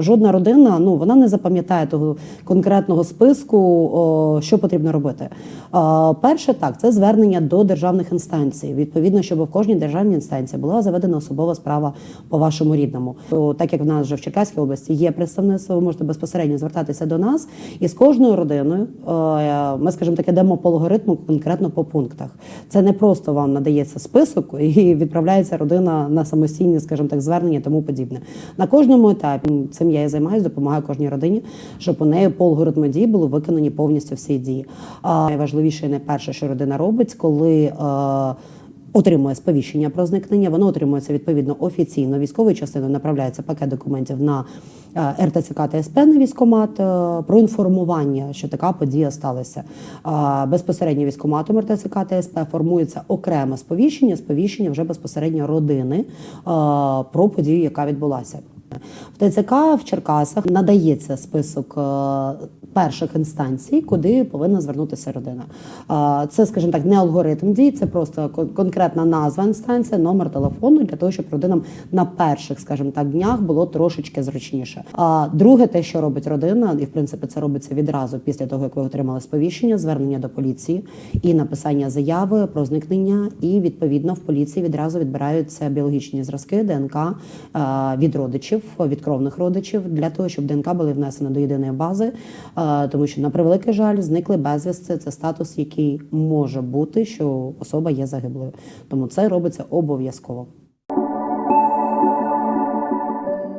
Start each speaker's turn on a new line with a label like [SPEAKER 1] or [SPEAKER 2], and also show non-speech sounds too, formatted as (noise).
[SPEAKER 1] Жодна родина ну вона не запам'ятає того конкретного списку, що потрібно робити. Перше, так це звернення до державних інстанцій. Відповідно, щоб в кожній державній інстанції була заведена особова справа по вашому рідному. Так як в нас вже в Черкаській області є представництво, ви можете безпосередньо звертатися до нас, і з кожною родиною е, ми, скажімо так, йдемо по алгоритму конкретно по пунктах. Це не просто вам надається список і (laughs) відправляється родина на самостійні, скажімо так, звернення, тому подібне. На кожному етапі цим я і займаюся, допомагаю кожній родині, щоб у неї по алгоритму були виконані повністю всі дії. А найважливіше і найперше, що родина робить, коли. Е, Отримує сповіщення про зникнення, воно отримується відповідно офіційно. Військовою частиною направляється пакет документів на е, РТЦК та СП на військомат е, про інформування, що така подія сталася. Безпосередньо військоматом РТЦК та СП формується окреме сповіщення, сповіщення вже безпосередньо родини про подію, яка відбулася. В ТЦК в Черкасах надається список е, перших інстанцій, куди повинна звернутися родина. Е, Це, скажімо так, не алгоритм дій, це просто конкретна назва інстанції, номер телефону для того, щоб родинам на перших, скажімо так, днях було трошечки зручніше. А друге, те, що робить родина, і в принципі це робиться відразу після того, як ви отримали сповіщення, звернення до поліції і написання заяви про зникнення. І відповідно в поліції відразу відбираються біологічні зразки ДНК е, від родичів, від кровних родичів, для того, щоб ДНК були внесені до єдиної бази, Е, тому що на превеликий жаль зникли безвісти. Це статус, який може бути, що особа є загиблою. Тому це робиться обов'язково.